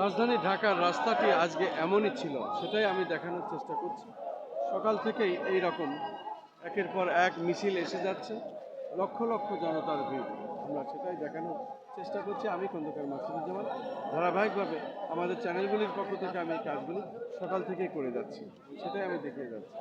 রাজধানী ঢাকার রাস্তাটি আজকে এমনই ছিল, সেটাই আমি দেখানোর চেষ্টা করছি। সকাল থেকেই এই রকম একের পর এক মিছিল এসে যাচ্ছে। লক্ষ লক্ষ জনতার ভিড়। আমরা সেটাই দেখানোর চেষ্টা করছি। আমি খন্দকার মাসুদুজ্জামান। ধারাবাহিকভাবে আমাদের চ্যানেলগুলির পক্ষ থেকে আমি এই কাজগুলি সকাল থেকেই করে যাচ্ছি। সেটাই আমি দেখিয়ে যাচ্ছি।